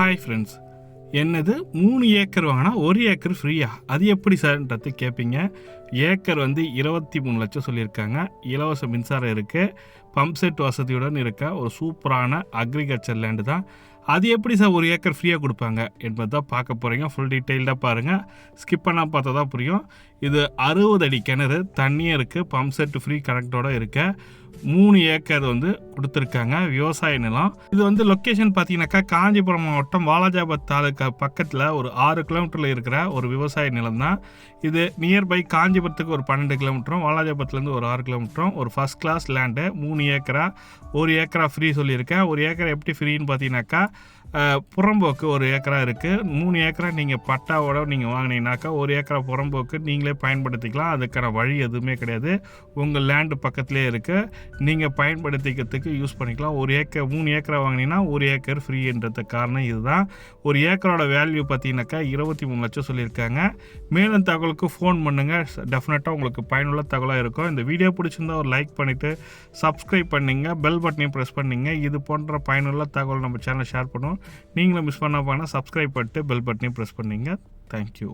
Hi friends என்னது? மூணு acre வாங்கினா ஒரு ஏக்கர் ஃப்ரீயா அது எப்படி சார்ன்றது கேட்பீங்க ஏக்கர் வந்து இருபத்தி மூணு லட்சம் சொல்லியிருக்காங்க. இலவச மின்சாரம் இருக்குது பம்ப் செட் வசதியுடன் இருக்க ஒரு சூப்பரான அக்ரிகல்ச்சர் லேண்டு தான். அது எப்படி சார் ஒரு ஏக்கர் ஃப்ரீயாக கொடுப்பாங்க என்பது தான் பார்க்க போகிறீங்க ஃபுல் டீட்டெயில்டாக பாருங்கள் ஸ்கிப் பண்ணால் பார்த்தா தான் புரியும். இது அறுபது அடி கிணறு தண்ணியும் இருக்குது பம்ப் செட் ஃப்ரீ கனெக்டோடு இருக்க. மூணு ஏக்கர் வந்து கொடுத்துருக்காங்க விவசாய நிலம். இது வந்து லொக்கேஷன் பார்த்தீங்கன்னாக்கா காஞ்சிபுரம் மாவட்டம் வாலாஜாபாத் தாலுக்கா பக்கத்தில் ஒரு ஆறு கிலோமீட்டரில் இருக்கிற ஒரு விவசாய நிலம் தான் இது நியர்பை காஞ்சிபுரத்துக்கு ஒரு பன்னெண்டு கிலோமீட்டரும் வாலாஜாபாத்லேருந்து ஒரு ஆறு கிலோமீட்டரும் ஒரு ஃபஸ்ட் கிளாஸ் லேண்டு மூணு ஏக்கரா ஒரு ஏக்கரா ஃப்ரீ சொல்லியிருக்கேன். ஒரு ஏக்கர் எப்படி ஃப்ரீன்னு பார்த்தீங்கன்னாக்கா புறம்போக்கு ஒரு ஏக்கரா இருக்குது மூணு ஏக்கரா நீங்கள் பட்டாவோட நீங்கள் வாங்கினீங்கனாக்கா ஒரு ஏக்கரா புறம்போக்கு நீங்களே பயன்படுத்திக்கலாம். அதுக்கான வழி எதுவுமே கிடையாது. உங்கள் லேண்டு பக்கத்துலேயே இருக்குது நீங்கள் பயன்படுத்திக்கிறதுக்கு யூஸ் பண்ணிக்கலாம். ஒரு ஏக்கர் மூணு ஏக்கரா வாங்கினீங்கன்னா ஒரு ஏக்கர் ஃப்ரீன்றது காரணம் இதுதான். ஒரு ஏக்கரோட வேல்யூ பார்த்தீங்கன்னாக்கா இருபத்தி மூணு லட்சம் சொல்லியிருக்காங்க. மேலும் தகவலுக்கு ஃபோன் பண்ணுங்கள் டெஃபினட்டாக உங்களுக்கு பயனுள்ள தகவலாக இருக்கும். இந்த வீடியோ பிடிச்சிருந்தா ஒரு லைக் பண்ணிவிட்டு சப்ஸ்கிரைப் பண்ணிங்க. பெல் பட்டனையும் ப்ரெஸ் பண்ணிங்க. இது போன்ற பயனுள்ள தகவல் நம்ம சேனல் ஷேர் பண்ணுவோம் நீங்களும் மிஸ் பண்ண போனால் சப்ஸ்கிரைப் பண்ணிட்டு பெல் பட்டனையும் ப்ரெஸ் பண்ணிங்க. தேங்க்யூ